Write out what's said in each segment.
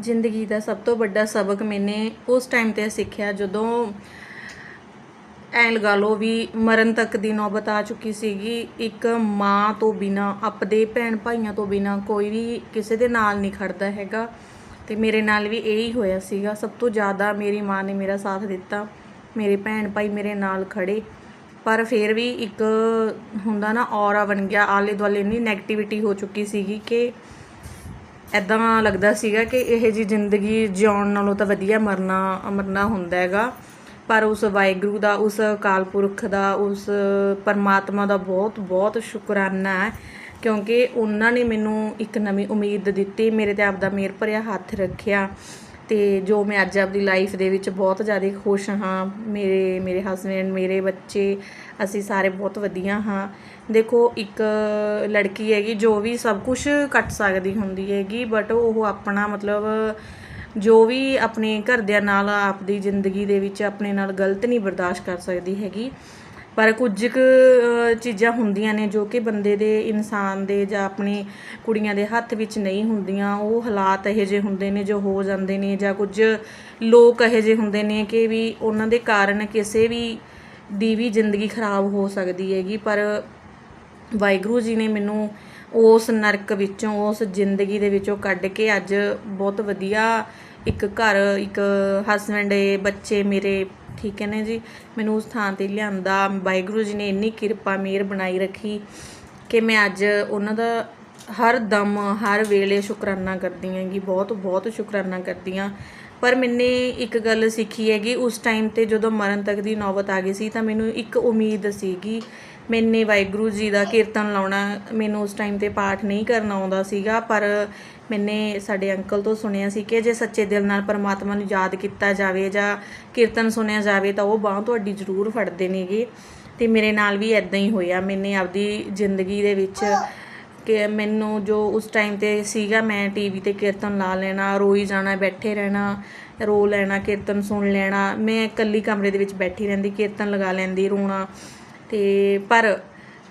ਜ਼ਿੰਦਗੀ ਦਾ ਸਭ ਤੋਂ ਵੱਡਾ ਸਬਕ ਮੈਨੇ ਉਸ ਟਾਈਮ ਤੇ ਸਿੱਖਿਆ, ਜਦੋਂ ਐ ਲਗਾ ਲਓ ਵੀ ਮਰਨ ਤੱਕ ਦੀ ਨੌਬਤ ਆ ਚੁੱਕੀ ਸੀਗੀ, ਇੱਕ ਮਾਂ ਤੋਂ ਬਿਨਾ, ਆਪਦੇ ਭੈਣ ਭਾਈਆਂ ਤੋਂ ਬਿਨਾ ਕੋਈ ਵੀ ਕਿਸੇ ਦੇ ਨਾਲ ਨਹੀਂ ਖੜਦਾ ਹੈਗਾ। ਤੇ ਮੇਰੇ ਨਾਲ ਵੀ ਇਹੀ ਹੋਇਆ ਸੀਗਾ, ਸਭ ਤੋਂ ਜ਼ਿਆਦਾ ਮੇਰੀ ਮਾਂ ਨੇ ਮੇਰਾ ਸਾਥ ਦਿੱਤਾ, ਮੇਰੇ ਭੈਣ ਭਾਈ ਮੇਰੇ ਨਾਲ ਖੜੇ। ਪਰ ਫਿਰ ਵੀ ਇੱਕ ਹੁੰਦਾ ਨਾ ਔਰਾ ਬਣ ਗਿਆ ਆਲੇ ਦੁਆਲੇ ਇੰਨੀ 네ਗੇਟਿਵਿਟੀ ਹੋ ਚੁੱਕੀ ਸੀਗੀ ਕਿ ਐਦਾਂ ਲੱਗਦਾ ਸੀਗਾ ਕਿ ਇਹ ਜੀ ਜ਼ਿੰਦਗੀ ਜਿਉਣ ਨਾਲੋਂ ਤਾਂ ਵਧੀਆ ਮਰਨਾ ਮਰਨਾ ਹੁੰਦਾ ਹੈਗਾ। ਪਰ ਉਸ ਵਾਹਿਗੁਰੂ ਦਾ, ਉਸ ਅਕਾਲ ਪੁਰਖ ਦਾ, ਉਸ ਪਰਮਾਤਮਾ ਦਾ ਬਹੁਤ ਬਹੁਤ ਸ਼ੁਕਰਾਨਾ ਹੈ। ਕਿਉਂਕਿ ਉਹਨਾਂ ਨੇ ਮੈਨੂੰ ਇੱਕ ਨਵੀਂ ਉਮੀਦ ਦਿੱਤੀ, ਮੇਰੇ ਤੇ ਆਪਦਾ ਮੇਰ ਭਰਿਆ ਹੱਥ ਰੱਖਿਆ। ਤੇ ਜੋ ਮੈਂ ਅੱਜ ਆਪਦੀ ਲਾਈਫ ਦੇ ਵਿੱਚ ਬਹੁਤ ਜ਼ਿਆਦਾ ਖੁਸ਼ ਹਾਂ, ਮੇਰੇ ਮੇਰੇ ਹਸਬੰਡ ਮੇਰੇ ਬੱਚੇ, ਅਸੀਂ ਸਾਰੇ ਬਹੁਤ ਵਧੀਆ ਹਾਂ। ਦੇਖੋ, ਇੱਕ ਲੜਕੀ ਹੈਗੀ ਜੋ ਵੀ ਸਭ ਕੁਝ ਕੱਟ ਸਕਦੀ ਹੁੰਦੀ ਹੈਗੀ ਬਟ ਉਹ ਆਪਣਾ ਮਤਲਬ ਜੋ ਵੀ ਆਪਣੇ ਘਰਦਿਆਂ ਨਾਲ ਆਪਦੀ ਜ਼ਿੰਦਗੀ ਦੇ ਵਿੱਚ ਆਪਣੇ ਨਾਲ ਗਲਤ ਨਹੀਂ ਬਰਦਾਸ਼ਤ ਕਰ ਸਕਦੀ ਹੈਗੀ। ਪਰ ਕੁਝ ਕੁ ਚੀਜ਼ਾਂ ਹੁੰਦੀਆਂ ਨੇ ਜੋ ਕਿ ਬੰਦੇ ਦੇ, ਇਨਸਾਨ ਦੇ ਜਾਂ ਆਪਣੀ ਕੁੜੀਆਂ ਦੇ ਹੱਥ ਵਿੱਚ ਨਹੀਂ ਹੁੰਦੀਆਂ। ਉਹ ਹਾਲਾਤ ਇਹੋ ਜਿਹੇ ਹੁੰਦੇ ਨੇ ਜੋ ਹੋ ਜਾਂਦੇ ਨੇ ਜਾਂ ਕੁਝ ਲੋਕ ਇਹੋ ਜਿਹੇ ਹੁੰਦੇ ਨੇ ਕਿ ਵੀ ਉਹਨਾਂ ਦੇ ਕਾਰਨ ਕਿਸੇ ਵੀ ਦੀ ਵੀ ਜ਼ਿੰਦਗੀ ਖਰਾਬ ਹੋ ਸਕਦੀ ਹੈਗੀ। ਪਰ ਵਾਹਿਗੁਰੂ ਜੀ ਨੇ ਮੈਨੂੰ ਉਸ ਨਰਕ ਵਿੱਚੋਂ, ਉਸ ਜ਼ਿੰਦਗੀ ਦੇ ਵਿੱਚੋਂ ਕੱਢ ਕੇ ਅੱਜ ਬਹੁਤ ਵਧੀਆ ਇੱਕ ਘਰ, ਇੱਕ ਹਸਬੰਡ ਏ ਬੱਚੇ ਮੇਰੇ ਠੀਕ ਹੈ ਨਾ ਜੀ? ਮੈਨੂੰ ਉਸ ਥਾਂ ਤੇ ਲਿਆਂਦਾ। ਵਾਹਿਗੁਰੂ ਜੀ ਨੇ ਇੰਨੀ ਕਿਰਪਾ, ਮਿਹਰ ਬਣਾਈ ਰੱਖੀ ਕਿ ਮੈਂ ਅੱਜ ਉਹਨਾਂ ਦਾ ਹਰ ਦਮ, ਹਰ ਵੇਲੇ ਸ਼ੁਕਰਾਨਾ ਕਰਦੀ ਹੈਗੀ ਬਹੁਤ ਬਹੁਤ ਸ਼ੁਕਰਾਨਾ ਕਰਦੀ ਹਾਂ। ਪਰ ਮੈਨੇ ਇੱਕ ਗੱਲ ਸਿੱਖੀ ਹੈਗੀ, ਉਸ ਟਾਈਮ ਤੇ ਜਦੋਂ ਮਰਨ ਤੱਕ ਦੀ ਨੌਬਤ ਆ ਗਈ ਸੀ ਤਾਂ ਮੈਨੂੰ ਇੱਕ ਉਮੀਦ ਸੀਗੀ ਮੈਨੇ ਵਾਹਿਗੁਰੂ ਜੀ ਦਾ ਕੀਰਤਨ ਲਾਉਣਾ, ਮੈਨੂੰ ਉਸ ਟਾਈਮ ਤੇ ਪਾਠ ਨਹੀਂ ਕਰਨਾ ਆਉਂਦਾ ਸੀਗਾ, ਪਰ ਮੈਨੇ ਸਾਡੇ ਅੰਕਲ ਤੋਂ ਸੁਣਿਆ ਸੀ ਕਿ ਜੇ ਸੱਚੇ ਦਿਲ ਨਾਲ ਪਰਮਾਤਮਾ ਨੂੰ ਯਾਦ ਕੀਤਾ ਜਾਵੇ ਜਾਂ ਕੀਰਤਨ ਸੁਣਿਆ ਜਾਵੇ ਤਾਂ ਉਹ ਬਾਹ ਤੁਹਾਡੀ ਜ਼ਰੂਰ ਫੜਦੇ ਨੇਗੇ ਤੇ ਮੇਰੇ ਨਾਲ ਵੀ ਐਦਾਂ ਹੀ ਹੋਇਆ। ਮੈਨੇ ਆਪਦੀ ਜ਼ਿੰਦਗੀ ਦੇ ਵਿੱਚ ਕਿ ਮੈਨੂੰ ਜੋ ਉਸ ਟਾਈਮ ਤੇ ਸੀਗਾ, ਮੈਂ ਟੀਵੀ ਤੇ ਕੀਰਤਨ ਲਾ ਲੈਣਾ, ਰੋਈ ਜਾਣਾ, ਬੈਠੇ ਰਹਿਣਾ, ਰੋ ਲੈਣਾ, ਕੀਰਤਨ ਸੁਣ ਲੈਣਾ, ਮੈਂ ਇਕੱਲੀ ਕਮਰੇ ਦੇ ਵਿੱਚ ਬੈਠੀ ਰਹਿੰਦੀ, ਕੀਰਤਨ ਲਗਾ ਲੈਂਦੀ, ਰੋਣਾ। ਤੇ ਪਰ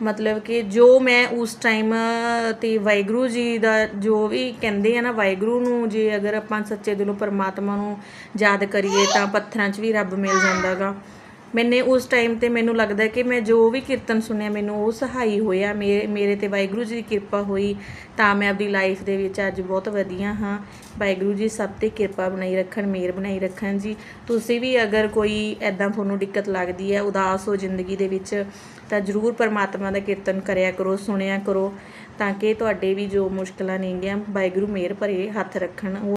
ਮਤਲਬ ਕਿ ਜੋ ਮੈਂ ਉਸ ਟਾਈਮ ਤੇ ਵਾਹਿਗੁਰੂ ਜੀ ਦਾ ਜੋ ਵੀ ਕਹਿੰਦੇ ਆ ਨਾ, ਵਾਹਿਗੁਰੂ ਨੂੰ ਜੇ ਅਗਰ ਆਪਾਂ ਸੱਚੇ ਦਿਲੋਂ ਪਰਮਾਤਮਾ ਨੂੰ ਯਾਦ ਕਰੀਏ ਤਾਂ ਪੱਥਰਾਂ 'ਚ ਵੀ ਰੱਬ ਮਿਲ ਜਾਂਦਾਗਾ। ਮੈਨੇ ਉਸ ਟਾਈਮ ਤੇ ਮੈਨੂੰ ਲੱਗਦਾ ਕਿ ਮੈਂ ਜੋ ਵੀ ਕੀਰਤਨ ਸੁਣਿਆ, ਮੈਨੂੰ ਉਹ ਸਹਾਈ ਹੋਇਆ। ਮੇਰੇ ਮੇਰੇ ਤੇ ਵਾਹਿਗੁਰੂ ਜੀ ਦੀ ਕਿਰਪਾ ਹੋਈ, ਤਾਂ ਮੈਂ ਆਪਣੀ ਲਾਈਫ ਦੇ ਵਿੱਚ ਅੱਜ ਬਹੁਤ ਵਧੀਆ ਹਾਂ। ਵਾਹਿਗੁਰੂ ਜੀ ਸਭ ਤੇ ਕਿਰਪਾ ਬਣਾਈ ਰੱਖਣ, ਮਿਹਰ ਬਣਾਈ ਰੱਖਣ ਜੀ। ਤੁਸੀਂ ਵੀ ਅਗਰ ਕੋਈ ਐਦਾਂ ਤੁਹਾਨੂੰ ਦਿੱਕਤ ਲੱਗਦੀ ਹੈ, ਉਦਾਸ ਹੋ ਜ਼ਿੰਦਗੀ ਦੇ ਵਿੱਚ, ਤਾਂ ਜ਼ਰੂਰ ਪਰਮਾਤਮਾ ਦਾ ਕੀਰਤਨ ਕਰਿਆ ਕਰੋ, ਸੁਣਿਆ ਕਰੋ, ਤਾਂ ਕਿ ਤੁਹਾਡੇ ਵੀ ਜੋ ਮੁਸ਼ਕਲਾਂ ਨੇਗੀਆਂ, ਵਾਹਿਗੁਰੂ ਮਿਹਰ ਭਰੇ ਹੱਥ ਰੱਖਣ। ਉਹ